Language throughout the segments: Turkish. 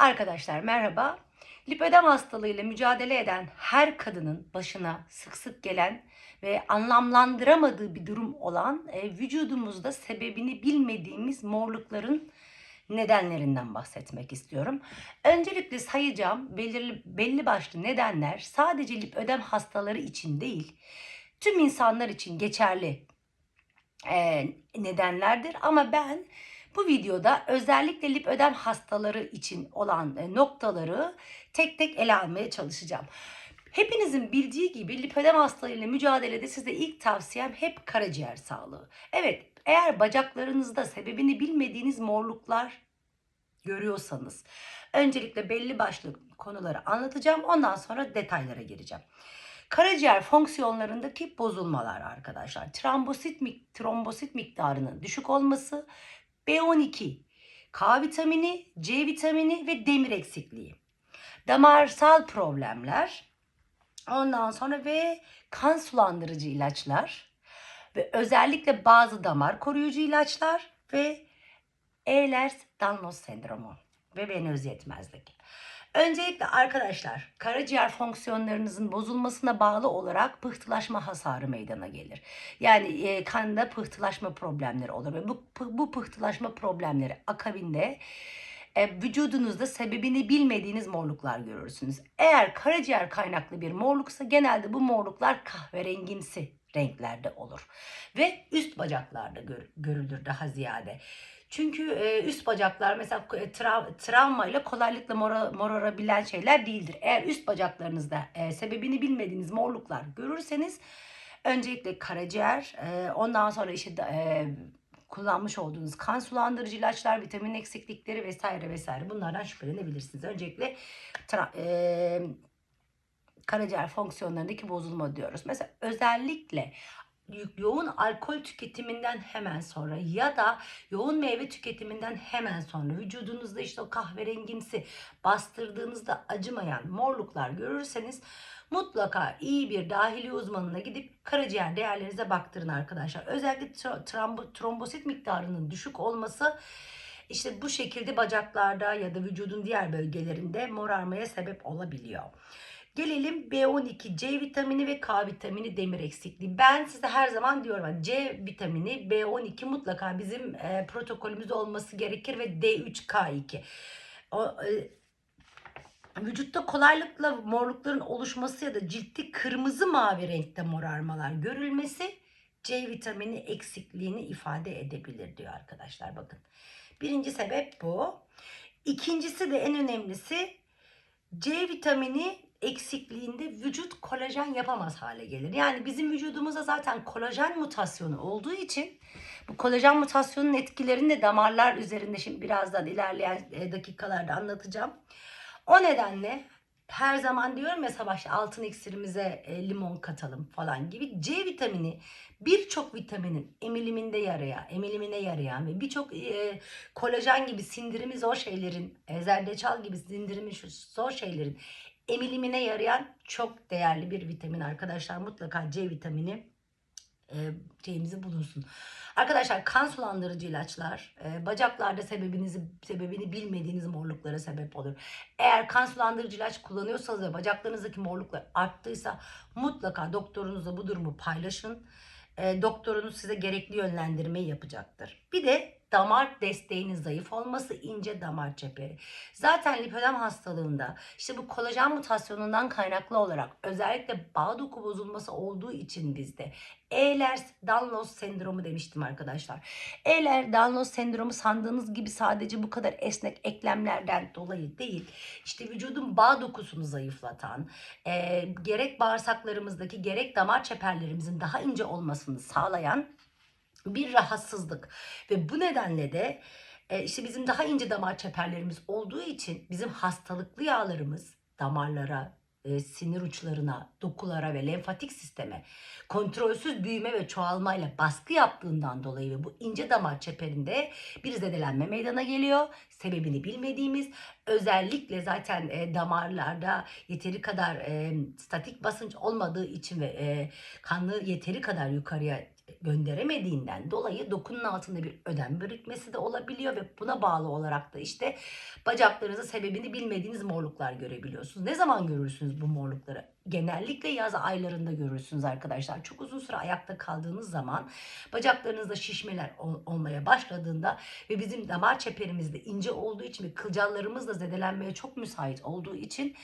Arkadaşlar merhaba. Lipödem hastalığıyla mücadele eden her kadının başına sık sık gelen ve anlamlandıramadığı bir durum olan e, vücudumuzda sebebini bilmediğimiz morlukların nedenlerinden bahsetmek istiyorum. Öncelikle sayacağım belirli belli başlı nedenler sadece lipödem hastaları için değil, tüm insanlar için geçerli e, nedenlerdir ama ben bu videoda özellikle lipödem hastaları için olan e, noktaları tek tek ele almaya çalışacağım. Hepinizin bildiği gibi lipödem hastalığıyla mücadelede size ilk tavsiyem hep karaciğer sağlığı. Evet, eğer bacaklarınızda sebebini bilmediğiniz morluklar görüyorsanız öncelikle belli başlı konuları anlatacağım. Ondan sonra detaylara gireceğim. Karaciğer fonksiyonlarındaki bozulmalar arkadaşlar. Trombosit, trombosit miktarının düşük olması, B12, K vitamini, C vitamini ve demir eksikliği. Damarsal problemler, ondan sonra ve kan sulandırıcı ilaçlar ve özellikle bazı damar koruyucu ilaçlar ve Ehlers-Danlos sendromu ve venöz yetmezlik. Öncelikle arkadaşlar karaciğer fonksiyonlarınızın bozulmasına bağlı olarak pıhtılaşma hasarı meydana gelir. Yani e, kanda pıhtılaşma problemleri olur ve bu, bu pıhtılaşma problemleri akabinde e, vücudunuzda sebebini bilmediğiniz morluklar görürsünüz. Eğer karaciğer kaynaklı bir morluksa genelde bu morluklar kahverengimsi renklerde olur. Ve üst bacaklarda gör- görülür daha ziyade. Çünkü e, üst bacaklar mesela e, tra- travmayla kolaylıkla mora- morarabilen şeyler değildir. Eğer üst bacaklarınızda e, sebebini bilmediğiniz morluklar görürseniz öncelikle karaciğer, e, ondan sonra işte e, kullanmış olduğunuz kan sulandırıcı ilaçlar, vitamin eksiklikleri vesaire vesaire bunlardan şüphelenebilirsiniz. Öncelikle tra- e, karaciğer fonksiyonlarındaki bozulma diyoruz. Mesela özellikle yoğun alkol tüketiminden hemen sonra ya da yoğun meyve tüketiminden hemen sonra vücudunuzda işte o kahverengimsi bastırdığınızda acımayan morluklar görürseniz mutlaka iyi bir dahili uzmanına gidip karaciğer değerlerinize baktırın arkadaşlar. Özellikle tro- trombo- trombosit miktarının düşük olması işte bu şekilde bacaklarda ya da vücudun diğer bölgelerinde morarmaya sebep olabiliyor. Gelelim B12, C vitamini ve K vitamini demir eksikliği. Ben size her zaman diyorum hani C vitamini, B12 mutlaka bizim e, protokolümüzde olması gerekir ve D3K2. O, e, vücutta kolaylıkla morlukların oluşması ya da ciltte kırmızı mavi renkte morarmalar görülmesi C vitamini eksikliğini ifade edebilir diyor arkadaşlar bakın. Birinci sebep bu. İkincisi de en önemlisi C vitamini eksikliğinde vücut kolajen yapamaz hale gelir. Yani bizim vücudumuzda zaten kolajen mutasyonu olduğu için bu kolajen mutasyonunun etkilerini de damarlar üzerinde şimdi birazdan ilerleyen e, dakikalarda anlatacağım. O nedenle her zaman diyorum ya sabah işte altın iksirimize e, limon katalım falan gibi C vitamini birçok vitaminin emiliminde yarayan, emilimine yarayan ve birçok e, kolajen gibi sindirimi zor şeylerin, e, zerdeçal gibi sindirimi zor şeylerin emilimine yarayan çok değerli bir vitamin arkadaşlar. Mutlaka C vitamini e, şeyimizi bulunsun. Arkadaşlar kan sulandırıcı ilaçlar e, bacaklarda sebebinizi sebebini bilmediğiniz morluklara sebep olur. Eğer kan sulandırıcı ilaç kullanıyorsanız ve bacaklarınızdaki morluklar arttıysa mutlaka doktorunuzla bu durumu paylaşın. E, doktorunuz size gerekli yönlendirmeyi yapacaktır. Bir de damar desteğinin zayıf olması, ince damar çeperi. Zaten lipödem hastalığında işte bu kolajen mutasyonundan kaynaklı olarak özellikle bağ doku bozulması olduğu için bizde Ehlers-Danlos sendromu demiştim arkadaşlar. Ehlers-Danlos sendromu sandığınız gibi sadece bu kadar esnek eklemlerden dolayı değil. İşte vücudun bağ dokusunu zayıflatan, e, gerek bağırsaklarımızdaki gerek damar çeperlerimizin daha ince olmasını sağlayan bir rahatsızlık. Ve bu nedenle de e, işte bizim daha ince damar çeperlerimiz olduğu için bizim hastalıklı yağlarımız damarlara, e, sinir uçlarına, dokulara ve lenfatik sisteme kontrolsüz büyüme ve çoğalmayla baskı yaptığından dolayı ve bu ince damar çeperinde bir zedelenme meydana geliyor. Sebebini bilmediğimiz özellikle zaten e, damarlarda yeteri kadar statik basınç olmadığı için ve e, kanı yeteri kadar yukarıya gönderemediğinden dolayı dokunun altında bir ödem birikmesi de olabiliyor ve buna bağlı olarak da işte bacaklarınızın sebebini bilmediğiniz morluklar görebiliyorsunuz. Ne zaman görürsünüz bu morlukları? Genellikle yaz aylarında görürsünüz arkadaşlar. Çok uzun süre ayakta kaldığınız zaman bacaklarınızda şişmeler ol- olmaya başladığında ve bizim damar çeperimiz de ince olduğu için ve kılcallarımız da zedelenmeye çok müsait olduğu için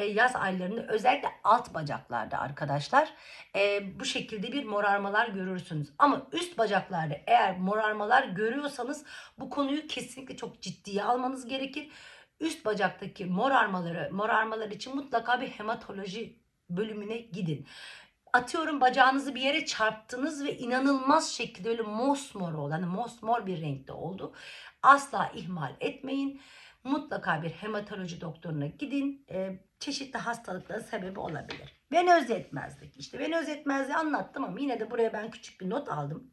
e, yaz aylarında özellikle alt bacaklarda arkadaşlar e, bu şekilde bir morarmalar görürsünüz. Ama üst bacaklarda eğer morarmalar görüyorsanız bu konuyu kesinlikle çok ciddiye almanız gerekir. Üst bacaktaki morarmaları, morarmalar için mutlaka bir hematoloji bölümüne gidin. Atıyorum bacağınızı bir yere çarptınız ve inanılmaz şekilde öyle mosmor oldu. Hani mosmor bir renkte oldu. Asla ihmal etmeyin. Mutlaka bir hematoloji doktoruna gidin. Ee, çeşitli hastalıkların sebebi olabilir. Venöz yetmezlik. İşte venöz yetmezliği anlattım ama yine de buraya ben küçük bir not aldım.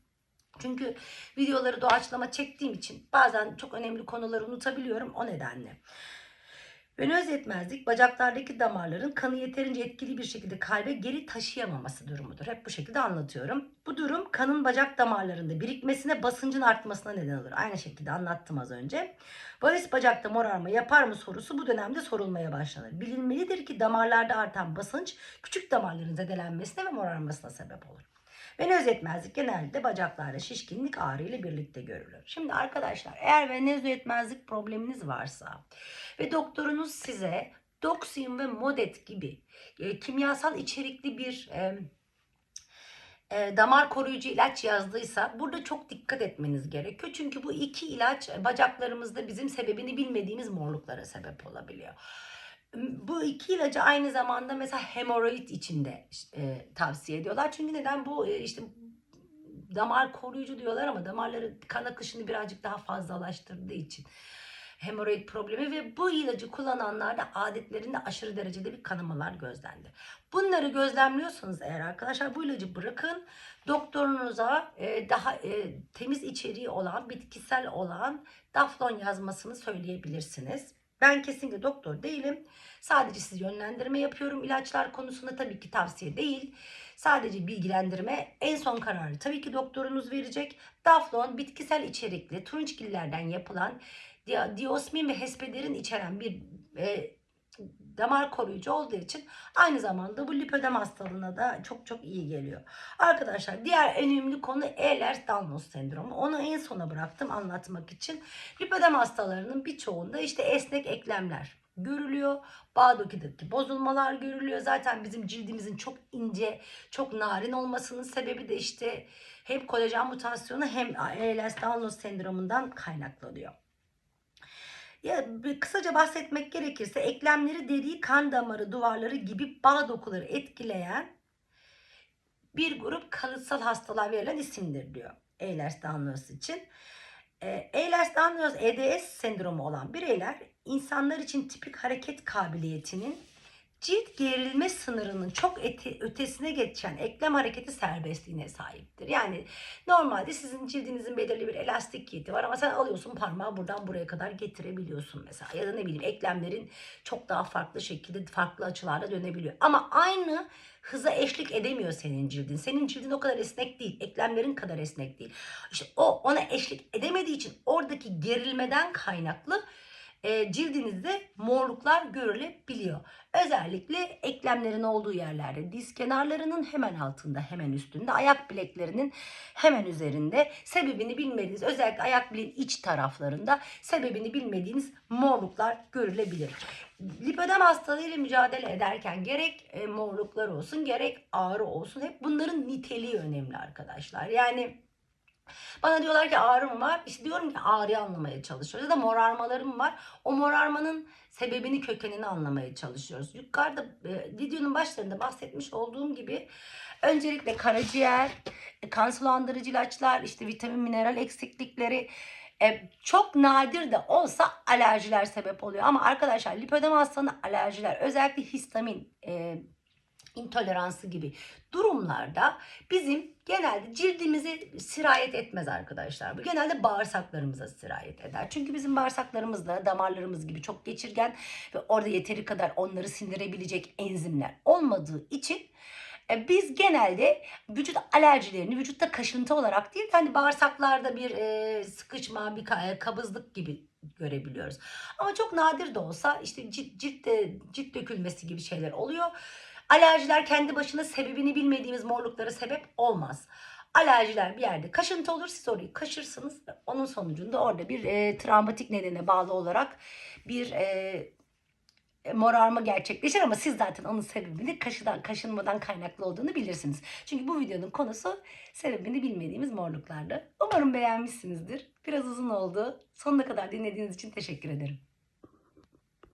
Çünkü videoları doğaçlama çektiğim için bazen çok önemli konuları unutabiliyorum o nedenle. Venöz yetmezlik bacaklardaki damarların kanı yeterince etkili bir şekilde kalbe geri taşıyamaması durumudur. Hep bu şekilde anlatıyorum. Bu durum kanın bacak damarlarında birikmesine basıncın artmasına neden olur. Aynı şekilde anlattım az önce. Varis bacakta morarma yapar mı sorusu bu dönemde sorulmaya başlanır. Bilinmelidir ki damarlarda artan basınç küçük damarların zedelenmesine ve morarmasına sebep olur. Venöz yetmezlik genelde bacaklarda şişkinlik ağrı ile birlikte görülür. Şimdi arkadaşlar eğer venöz yetmezlik probleminiz varsa ve doktorunuz size Doxium ve Modet gibi e, kimyasal içerikli bir e, e, damar koruyucu ilaç yazdıysa burada çok dikkat etmeniz gerekiyor. Çünkü bu iki ilaç bacaklarımızda bizim sebebini bilmediğimiz morluklara sebep olabiliyor. Bu iki ilacı aynı zamanda mesela hemoroid içinde e, tavsiye ediyorlar. Çünkü neden bu e, işte damar koruyucu diyorlar ama damarları kan akışını birazcık daha fazlalaştırdığı için hemoroid problemi ve bu ilacı kullananlarda adetlerinde aşırı derecede bir kanamalar gözlendi. Bunları gözlemliyorsanız eğer arkadaşlar bu ilacı bırakın doktorunuza e, daha e, temiz içeriği olan bitkisel olan daflon yazmasını söyleyebilirsiniz. Ben kesinlikle doktor değilim. Sadece size yönlendirme yapıyorum. İlaçlar konusunda tabii ki tavsiye değil. Sadece bilgilendirme. En son kararı tabii ki doktorunuz verecek. Daflon bitkisel içerikli turunçgillerden yapılan di- diosmin ve hespederin içeren bir e, damar koruyucu olduğu için aynı zamanda bu lipödem hastalığına da çok çok iyi geliyor. Arkadaşlar diğer en önemli konu Ehlers-Danlos sendromu. Onu en sona bıraktım anlatmak için. Lipödem hastalarının birçoğunda işte esnek eklemler görülüyor. Bağdaki bozulmalar görülüyor. Zaten bizim cildimizin çok ince, çok narin olmasının sebebi de işte hem kolajen mutasyonu hem Ehlers-Danlos sendromundan kaynaklanıyor. Ya kısaca bahsetmek gerekirse eklemleri, deriyi, kan damarı, duvarları gibi bağ dokuları etkileyen bir grup kalıtsal hastalığa verilen isimdir diyor Ehlers-Danlos için. E, Ehlers-Danlos EDS sendromu olan bireyler insanlar için tipik hareket kabiliyetinin cilt gerilme sınırının çok eti, ötesine geçen eklem hareketi serbestliğine sahiptir. Yani normalde sizin cildinizin belirli bir elastikiyeti var ama sen alıyorsun parmağı buradan buraya kadar getirebiliyorsun mesela. Ya da ne bileyim eklemlerin çok daha farklı şekilde farklı açılarla dönebiliyor. Ama aynı hıza eşlik edemiyor senin cildin. Senin cildin o kadar esnek değil. Eklemlerin kadar esnek değil. İşte o ona eşlik edemediği için oradaki gerilmeden kaynaklı e, cildinizde morluklar görülebiliyor. Özellikle eklemlerin olduğu yerlerde, diz kenarlarının hemen altında, hemen üstünde, ayak bileklerinin hemen üzerinde sebebini bilmediğiniz, özellikle ayak bileğin iç taraflarında sebebini bilmediğiniz morluklar görülebilir. Lipödem hastalığıyla mücadele ederken gerek e, morluklar olsun, gerek ağrı olsun hep bunların niteliği önemli arkadaşlar. Yani bana diyorlar ki ağrım var. İşte diyorum ki ağrıyı anlamaya çalışıyoruz. Ya da morarmalarım var. O morarmanın sebebini, kökenini anlamaya çalışıyoruz. Yukarıda e, videonun başlarında bahsetmiş olduğum gibi öncelikle karaciğer, e, kan sulandırıcı ilaçlar, işte vitamin mineral eksiklikleri e, çok nadir de olsa alerjiler sebep oluyor. Ama arkadaşlar lipödem hastalığında alerjiler özellikle histamin, e, intoleransı gibi durumlarda bizim genelde cildimize sirayet etmez arkadaşlar. Bu genelde bağırsaklarımıza sirayet eder. Çünkü bizim bağırsaklarımız da damarlarımız gibi çok geçirgen ve orada yeteri kadar onları sindirebilecek enzimler olmadığı için E, Biz genelde vücut alerjilerini vücutta kaşıntı olarak değil, hani bağırsaklarda bir e, sıkışma, bir e, kabızlık gibi görebiliyoruz. Ama çok nadir de olsa işte cilt, ciltte, cilt dökülmesi gibi şeyler oluyor. Alerjiler kendi başına sebebini bilmediğimiz morluklara sebep olmaz. Alerjiler bir yerde kaşıntı olur, siz orayı kaşırsınız. Onun sonucunda orada bir e, travmatik nedene bağlı olarak bir e, morarma gerçekleşir ama siz zaten onun sebebini kaşıdan, kaşınmadan kaynaklı olduğunu bilirsiniz. Çünkü bu videonun konusu sebebini bilmediğimiz morluklardı. Umarım beğenmişsinizdir. Biraz uzun oldu. Sonuna kadar dinlediğiniz için teşekkür ederim.